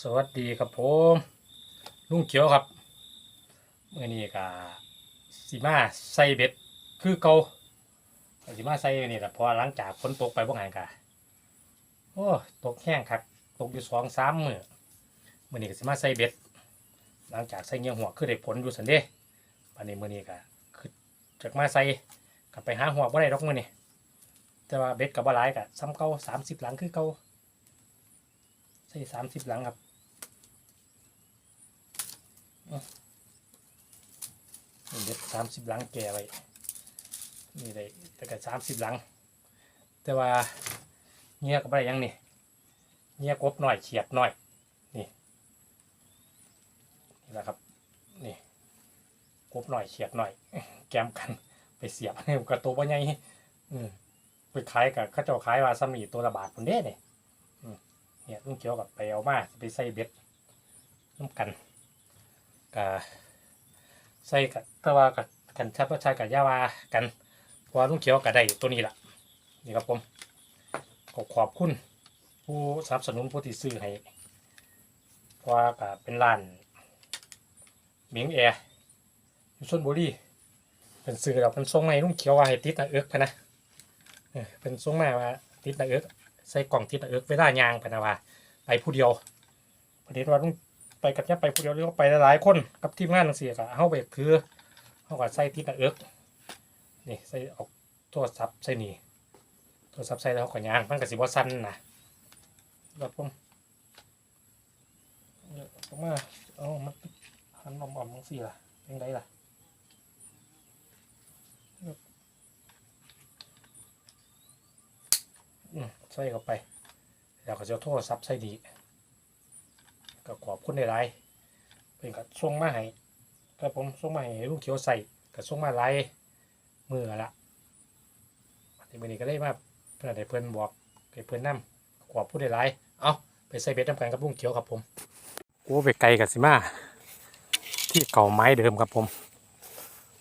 สวัสดีครับผมลุงเขียวครับเมื่อนี้ก็สีมาใส่เบ็ดคือเกาสีมาใส่นี่แหละเพอหลังจากฝนตกไปบ่ไงกะโอ้ตกแห้งครับตกอยู่สองสามมือเมื่อนี้ก็สีมาใส่เบ็ด หลังจากใส่เงี้ยหัวคือได้ผลอยู่สันเด้ปันนี้เมื่อนี้ก็คือจากมาใส่กลับไปหาหัวบ่ได้ดอกมื่อนี้แต่ว่าเบ็ดกับบ่หลายกะซ้ำเก่าสามสิบหลังคือเก่าใส่สามสิบหลังครับ นี่เด็ดสามสิบหลังแก่ไว้นี่ได้แต่ก็สามสิบหลัง แต่ว่าเงี้ยก็ไม่ได้หยังนี่เงี้ยกบหน่อยเฉียดหน่อย นี่นี่แหละครับ นี่กบหน่อยเฉียดหน่อย แกมกันไปเสียบกระตัวว่าไงอืมไปขายกับข้าเจ้าขายว่าซ้ำนี่ตัวละบาทคนเด้เนี่ยเนี่ยลุงเกี่ยวกับไปเอามาไปใส่เบ็ดน้ำกัน กับใส่กับตะว่ากับกันชับว่าใช้กับยาวากันเพราะว่าลุงเขียวกับได้ตัวนี้แหละนี่ครับผมขอขอบคุณผู้สนับสนุนผู้ที่ซื้อให้เพราะว่ากัเป็นร้านเมียงแอร์อยู่ชนบุรีเป็นซื้อเราเป็นทรงใหม่ลุงเขียวว่าให้ติดตะเอิกพะนะเป็นทรงมาว่าติดตะเอิกใส่กล่องที่ตะเอิกเวลายางไปนะว่าไปผู้เดียวประเด็นว่าต้อง ไปกับเนี่ยไปผู้เดียวหรือว่าไปหลายๆคนกับทีมงานทั้งสี่ก็เข้าไปคือเขาก็ใส่ที่ตะเอิกนี่ใส่ออกโทรศัพท์ใส่นี่โทรศัพท์ใส่แล้วเขาก็ยางมันก็สิบ่สั้นนะแบบผมเนี่ยผมมาเอามันหันมออมๆมังสี่ล่ะยังไงล่ะอืมใส่เข้าไป แล้วก็จะโทรศัพท์ใส่ดี ก็ขอบคุณในไลน์เป็นก็ส่งมาให้ก็ผมส่งมาให้ลุงเขียวใส่ก็ส่งมาไลน์มือละอันนี้วันนี้ก็ได้มาเพื่อนให้เพื่อนบอกให้เพื่อนนำขอบคุณในไลน์เอาไปใส่เบ็ดน้ำกันกับลุงเขียวครับผมโอ้ไปไกลกับสิมาที่เก่าไม้เดิมครับผม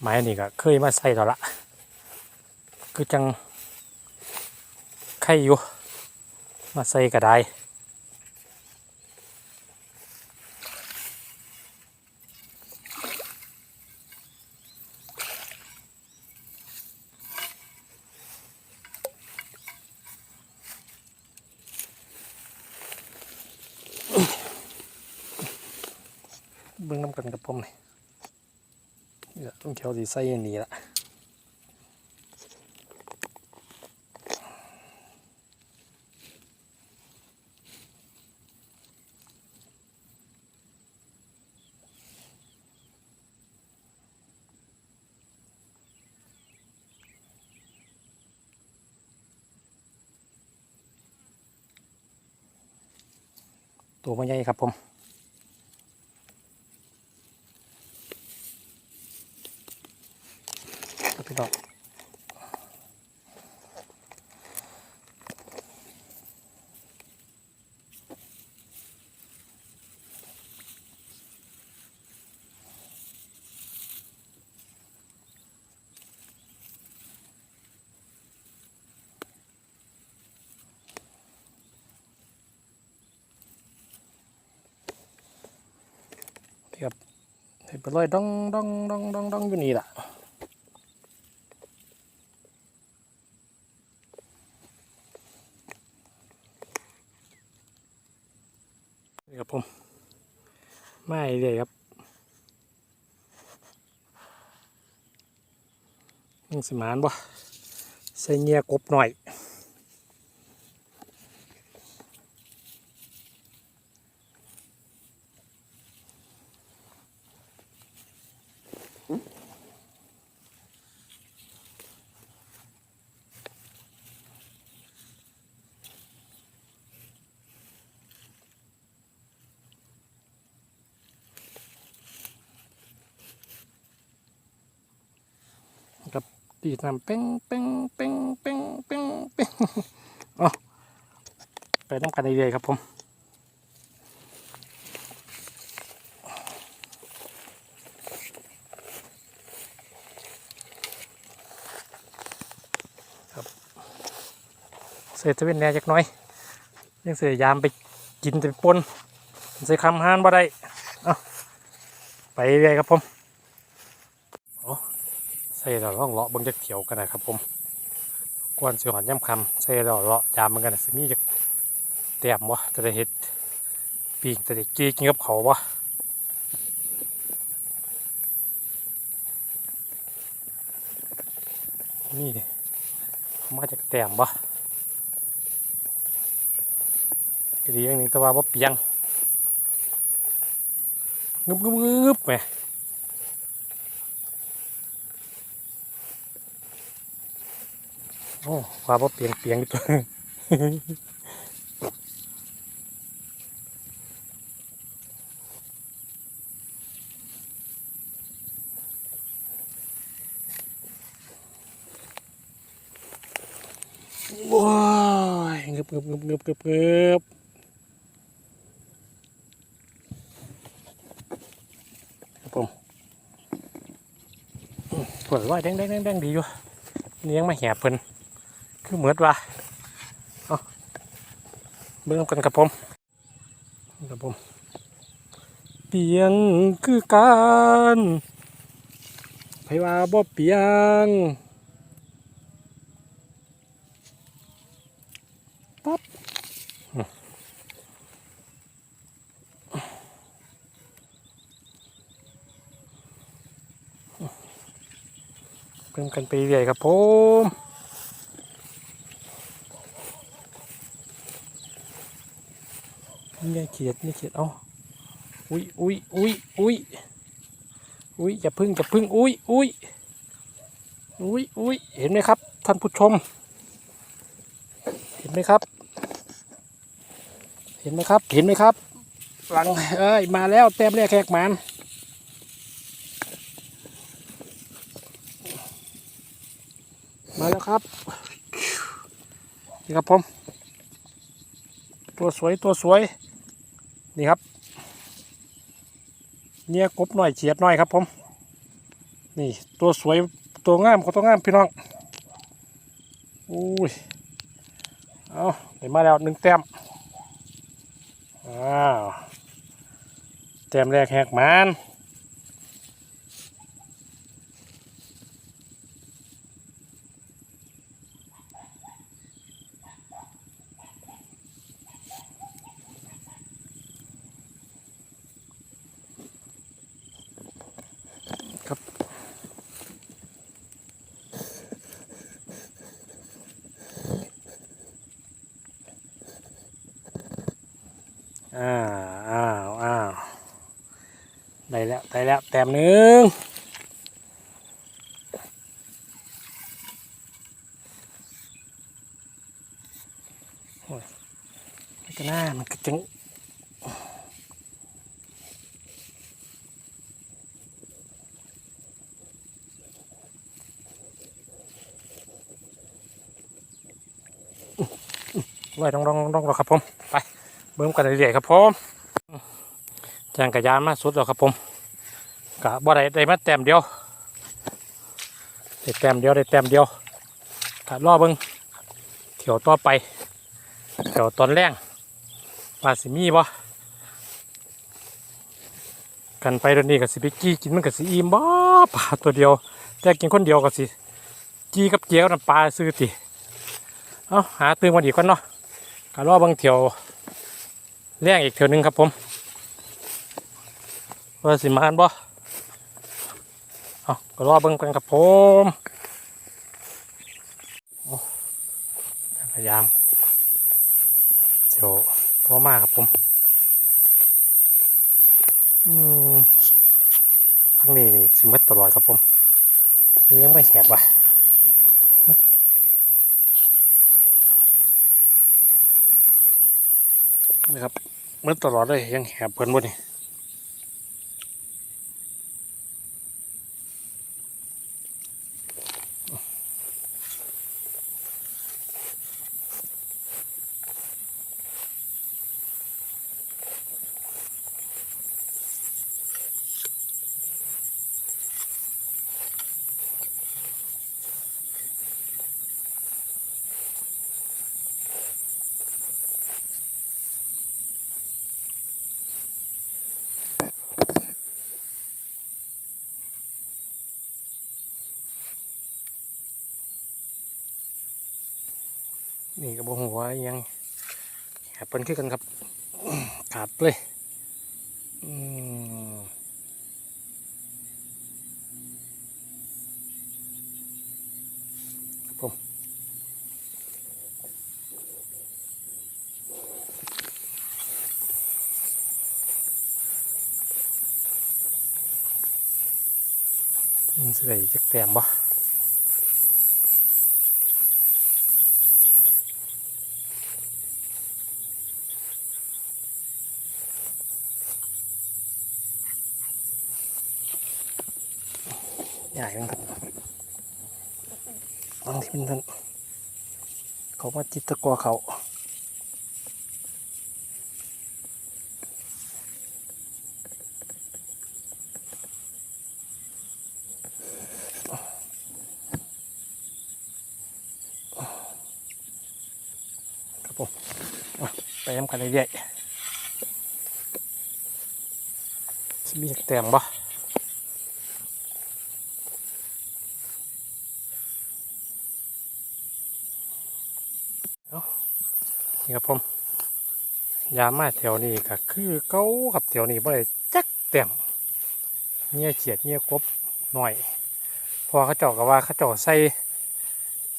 ไม้นี่ก็เคยมาใส่ต่อละคือจังไข่อยู่มาใส่กระได เบิ่งน้ำกันกับผมนี่นี่แหละต้องเขียวสีใส่อันนี้ละตัวมันใหญ่ครับผมครับ พี่น้องครับเห็นไปเลยดองดองดองดองดองอยู่นี่แหละนี่ครับผมไม่เลยครับ มึงสิมานบ่ใส่เงียกบหน่อย ตีน้ำเป้งเป้งเป้งเป้งเป้งเป้งเอไปน้ำกันเรื่อยๆครับผมครับเศษตะเวนแหน่จักน้อยยังเสียยามไปกินไปปนใส่คำหานบ่ได้ เอาไปเรื่อยครับผม ดอกร่องเลาะบิ่งจักเถียวกันนะครับผมกวนสิหอนย่ำคำใส่ดอกเลาะจามมันกันนะสิมีจักแต้มวะจะได้เห็ดปีกจะได้กี้กินกับเขาวะนี่เนี่ยมาจากแต้มวะก็ดีอย่างหนึงแต่ว่าบ่เปียงงึบงึบงึบงึบแหม โอ้ว่าบ่เปียงเปียงอยู่ตัวว้ายงึบงึบงึบงึบงึบงึบครับผมปวดว่าแดงแดงแดงดีอยู่นี่ยังมาแหบเพิ่น คือเหมือดว่าเอาเบิ่งกันครับผมครับผมเปลี่ยงคือการไผว่าบ่เปลี่ยงปั๊บอืมเพิ่มกันไปเรื่อยครับผม นี่ไงเขียดนี่เขียดเอาอุ้ยอุ้ยอุ้ยอุ้ยอุ้ยอย่าพึ่งอย่าพึ่งอุ้ยอุ้ยอุ้ยอุ้ยเห็นไหมครับ ท่านผู้ชม เห็นไหมครับ เห็นไหมครับ เห็นไหมครับ หลังเอ้ยมาแล้วแต้มแรกแขกมันมาแล้วครับนี่ครับผมตัวสวยตัวสวย นี่ครับ เนี่ยกบหน่อยเฉียดหน่อยครับผม นี่ตัวสวยตัวงามก็ตัวงามพี่น้องอุ้ยเอาได้มาแล้วหนึ่งแต้มอ้าวแต้มแรกแหกมันครับอ้าวอ้าวอ้าวได้แล้ว ได้แล้วแต้มหนึ่งโอ้ยมันก็น่ามันก็จังไว้ต้องต้องต้องรอครับผม ไป เบิ่มกันเรื่อยๆครับผมแจงกระยานมาสุดแล้วครับผม กะบ่ได้ได้มาแต้มเดียวได้แต้มเดียวได้แต้มเดียวกะรอเบิ่งเที่ยวต่อไปเที่ยวตอนแรงว่าสิมีบ่กันไปเดี๋ยวนี้ก็สิไปกี้กินมันก็สิอิ่มบ่ปลาตัวเดียว แต่กินคนเดียวก็สิจี้กับเจียวน้ำปลาซื้อติเอาหาตื่นมาดีก่อนเนาะกะรอเบิ่งเที่ยวเลี้ยงอีกเท่านึงครับผมว่าสิมานบ่ เอาก็รอเบิ่งกันครับผมพยายามเดี๋ยวตัวมากครับผมอืมทั้งนี้นี่สิมัดตลอดครับผมยังไม่แหบว่ะนะครับมืดตลอดเลยยังแหบเพิ่นบ่นี่ นี่ก็บ่หัวยังแหบเปิ้นคือกันครับ ขาดเลยอืมครับผมมันสิได้จักแต้มบ่ ใหญ่กันครับบางทีมันนั่นเขามาจิตตะกัวเขาครับผมไปย้ำกันเรื่อยๆสิมีกแต้มบ่ นี่ครับผมยามาแถวนี้ก็คือเก้ากับแถวนี้บ่ได้จักเต็มเงี้ยเขียดเงี้ยกบหน่อย พอเขาเจาะกับว่าเขาเจาะใส่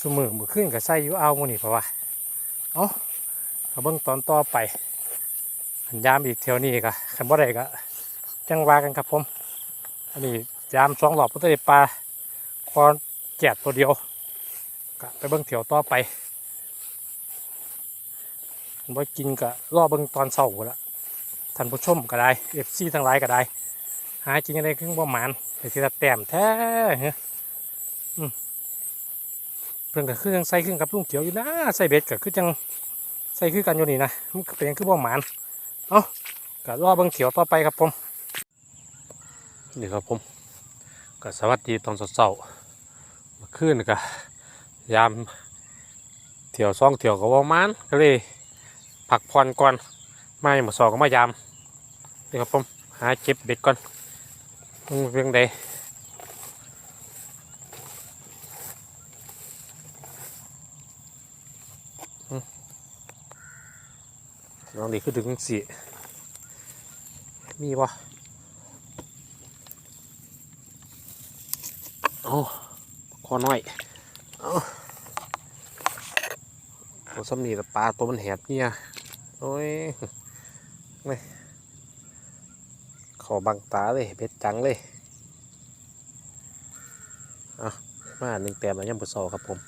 สมือมือขึ้นกับใส่อยู่เอาหมูนี่เพราะว่าเอาเอาเบิ่งตอนต่อไปอันยามอีกแถวนี้ก็คันบ่ได้ก็จังว่ากันครับผม อันนี้ยามสองหลอบพุทธเดปลาคอนแจดตัวเดียวก็ไปเบิ่งแถวต่อไป บ่กินก็รอเบิ่งตอนเช้าพุ่นละท่านผู้ชมก็ได้เอฟซีทั้งหลายก็ได้ หากินอะไรขึ้นบ่หมานแต่ทีละแต้มแท้เฮ้ยอืมเพิ่นก็คือยังใส่ขึ้นกับลุงเขียวอยู่นะใส่เบ็ดก็คือจังใส่คือกันอยู่นี่นะมันเป็นคือบ่หมานเอ้าก็รอเบิ่งเขียวต่อไปครับผมนี่ครับผมก็สวัสดีตอนเช้าๆเขื่อนก็ยามเที่ยวซ่องเที่ยวก็บ่หมานก็เลย ผักผ่อนก่อนไม่หมดสองก็มายามนี่ครับผมหาเก็บเบ็ดก่อนมึงเพียงใดลองดีขึ้นถึงสี่มีบ่เอาคอน้อยเอาตัวซ้ำนี่ละปลาตัวมันแหบเนี่ย โอ้ยไม่ขอบังตาเลยเบ็ดจังเลยอะมาหนึ่งแต้มแล้วยังบุษอครับผม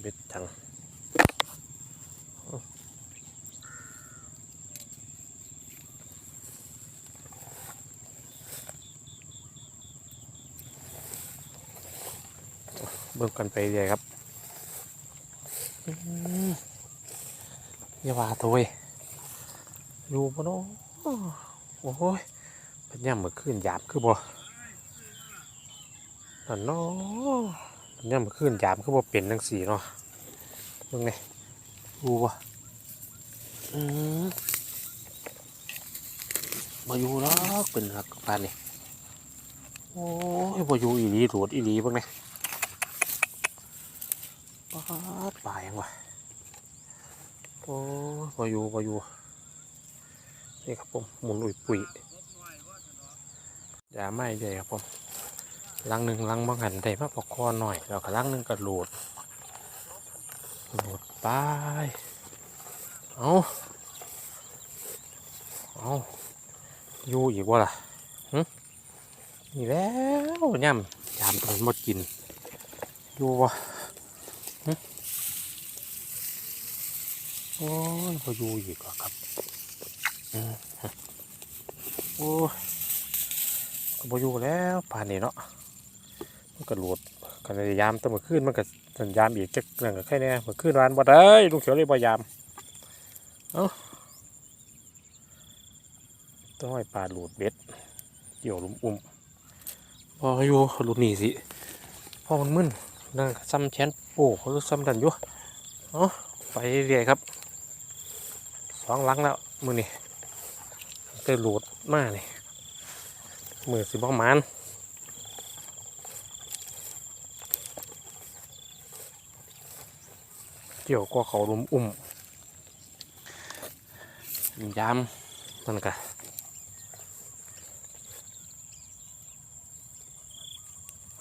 เบ็ดจัง เบิ่งกันไปเรื่อยครับอย่าว่าตัวเว้ยอยู่ปะเนาะโอ้ยเป็นย่ำเมื่อคืนหยาบคือบ่นั่นเนาะเป็นย่ำเมื่อคืนหยาบคือบ่เป็นทั้งสี่เนาะเบิ่งไงดูบ่อืมมาอยู่แล้วเป็นหักปานนี่โอ้ยบ่อยู่อีหลีโดดอีหลีเบิ่งไง ปาดปลายังวะโอ้ย พออยู่พออยู่นี่ครับผมหมุนอุ่ยปุ๋ยอย่าไม่เลยครับผมลังหนึ่งลังบางหันได้มาพอคอหน่อยแล้วก็ลังหนึ่งกระโดดโดดไปเอาเอาอยู่อีกว่าล่ะหึนี่แล้วย่ำยามตอนหมดกินอยู่วะ โอ้ยพออยู่อีกเหรอครับอืมโอ้ยก็พออยู่แล้วป่านนี้เนาะมันก็โหลดกันยยามตั้งเมื่อคืนมันก็สัญญามอีกจักเรื่งกับแค่เนี้ยเมื่อคืนร้านบ่ได้ลุงเขียวเลยบ่ยามเอ้าต้องให้ปลาโหลดเบ็ดเกี่ยวลุมอุ้มพออยู่หลุดหนีสิพอมันมึนนั่นก็ซ้ำแขนโอ้เขาซ้ำดันอยู่อ๋อไปเรื่อยครับ สองลังแล้วมือนี่ไปโหลดมากนี่มือสิบ้องมันเกี่ยวก็เขาลุมอุ้มยามมันกะ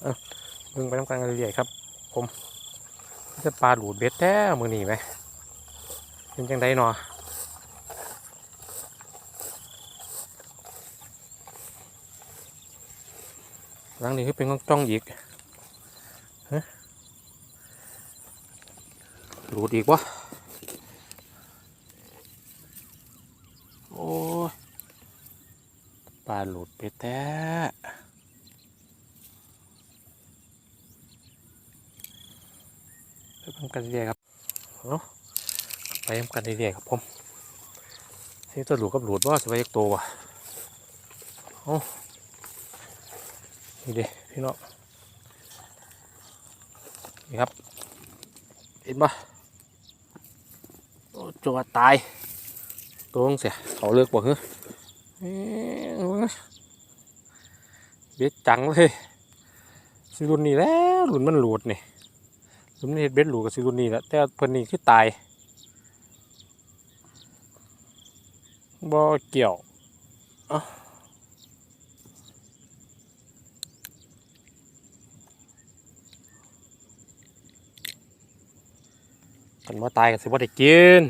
เอ้าเบิ่งไปน้ำกันกันเรื่อยๆครับ ผมจะปลาหลูดเบ็ดแท้มือนี่ไหมเป็นจังไดเนาะ หลังนี้คือเป็นก้องจ้องอีกฮะหลูดอีกวะโอ้ยปลาหลุดเบ็ดแท้ไปทำกันเรื่อยๆครับเนาะไปทำกันเรื่อยๆครับผมนี่ตัวหลุดกับหลุดว่าสบายกตัววะโอ้ นี่เด้พี่น้องนี่ครับ เห็นปะโอ้จัวตายตัวงเสียเขาเลือกบ่เหรอเบ็ดจังเลยสิรุ่นนี้แล้วรุ่นมันหลุดนี่สมเด็จเบ็ดหลูกับซิรุนีแล้วแต่เพิ่นนี่คือตายบ่เกี่ยวเอ้ กันบ่ตายกันสิบ่ได้กิน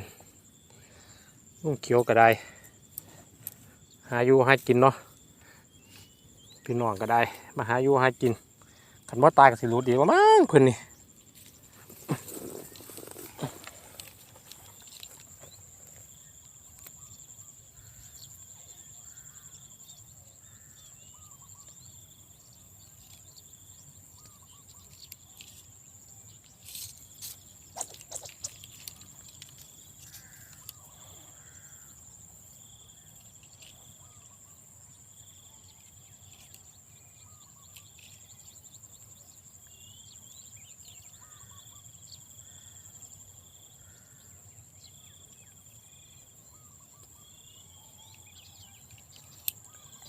ลุงเขียวก็ได้ หาอยู่หากินเนาะพี่น้องก็ได้ มาหาอยู่หากินกันบ่ตายกับสิรู้ดีกว่ามั้งเพิ่นนี่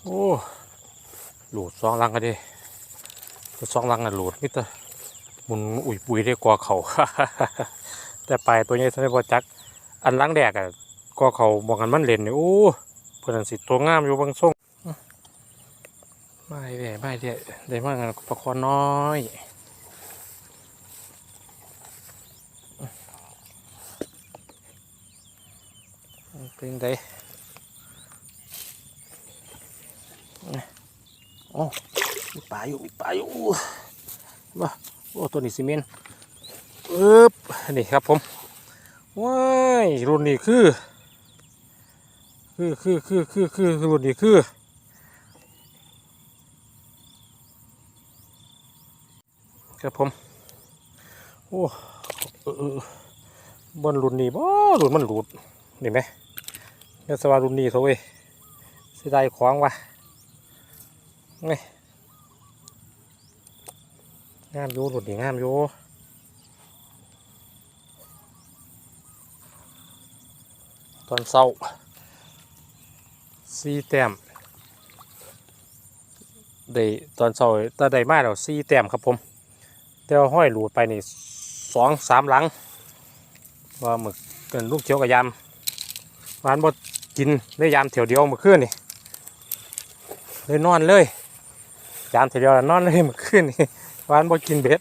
โอ้หลุดสองลังกันดิตัวสองลังอะหลุดมิตรมุนอุ่ยปุยได้กว่าเขาแต่ไปตัวนี้ทำให้พอจัก อันลังแดกอะกว่าเขามองกันมันเล่นเนี่ยโอ้เพื่อนสิตัวงามอยู่บางส่งไม่เด้ไม่เด้ได้มากกันประคอน้อยเป็นไง โอ้มีปลา อยู่มีปลาอยู่ว้าโอ้ตัวนี้ซีเมนต์อึ๊บนี่ครับผมว้ายรุ่นนี้คือ คือคือคือคือคือรุ่นนี้คือครับผมโอ้เออเออบนรุ่นนี้บ่รุ่นมันหลุดนี่ไหมเนี่ยสวารุ่นนี้เถอะเว้ยเสียดายของว่ะนี่ งามอยู่หลุดนี่งามอยู่ตอนเศร้าซีแต้มได้ตอนเศร้าตอนได้มาแล้วซีแต้มครับผม แต่ว่าห้อยหลุดไปนี่สองสามหลังว่าหมึกเกินลูกเขียวกับยำหวานบดกินได้ยำเถียวเดียวมื่อคืนนี่เลยนอนเลยจานทีเดียวแล้วนอนเลยมื่อคืนนี่ วานบ่กินเบ็ด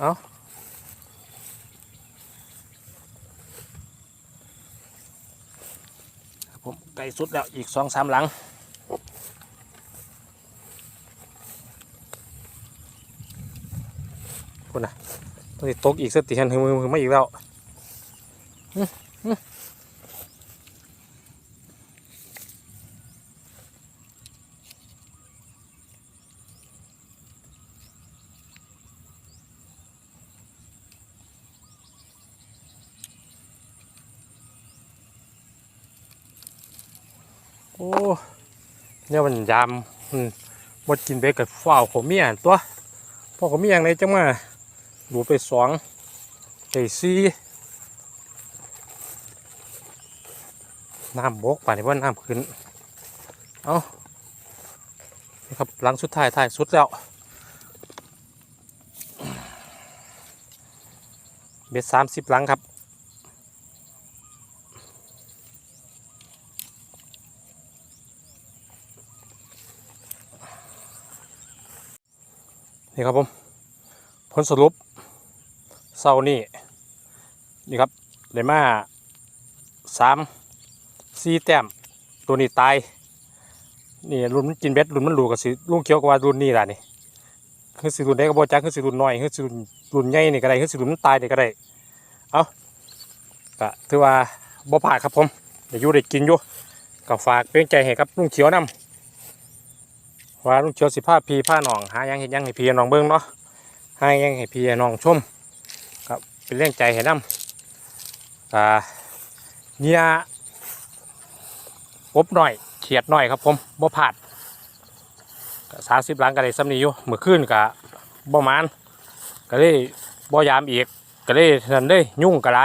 เอาผมไก่สุดแล้วอีกสองสามหลังคุณนะต้องตกอีกสติหันมือมือไม่อีกแล้ว อื้ออื้อโอ้เนี่ยมันยามอืมบดกินเบกับฝ้าวของเมียนตัวพ่อของเมียอย่างไรจังมาดูไปสองได้ซีน้ำบกป่านนี้ว่าน้ำขึ้น เอานี่ครับหลังสุดท้ายท้ายสุดแล้วเบ็ดสามสิบหลังครับ นี่ครับผมผลสรุปเศร้านี่นี่ครับเลมาสามสี่แต้มตัวนี้ตายนี่รุ่นมันกินเบ็ดรุ่นมันรูกับสิลุงเขียวกว่ารุ่นนี้ล่ะนี่คือสิรุ่นใดก็บ่จักคือสิรุ่นน้อยคือสิรุ่นรุ่นใหญ่นี่ก็ได้คือสิรุ่นมันตายนี่ก็ได้เอาก็ถือว่าบ่พลาครับผมได้อยู่ได้กินอยู่ก็ฝากเป็นใจให้กับลุงเขียวนํ ว่าลุงเขียวสิพาพี่พาหนองหายังเฮ็ดยังให้พีน้องเบิ่งเนาะหายังให้พีน้องชมครับเป็นเรื่องใจให้นํอ่าเนี่ยกบหน่อยเขียดหน่อยครับผมบ่พลาดสามสิบหลังก็ได้ซ้ำนี้อยู่เมื่อคืนก็บ่มานก็เลยบ่ยามอีกก็เลยนั่นเลยยุ่งกระไร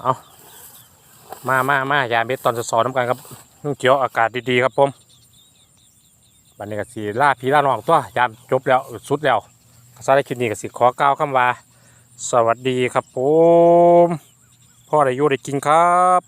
เอามามา มายามเบ็ดตอนสอนน้ำกันครับนุ่งเขียวอากาศดีๆครับผม บันนี้ก็สีล่าพีล่าน้องตัวยามจบแล้วสุดแล้วก็สารบคลิปนี้ก็สิขอกล่าวคำว่า สวัสดีครับผมพ่อได้อยู่ได้กินครับ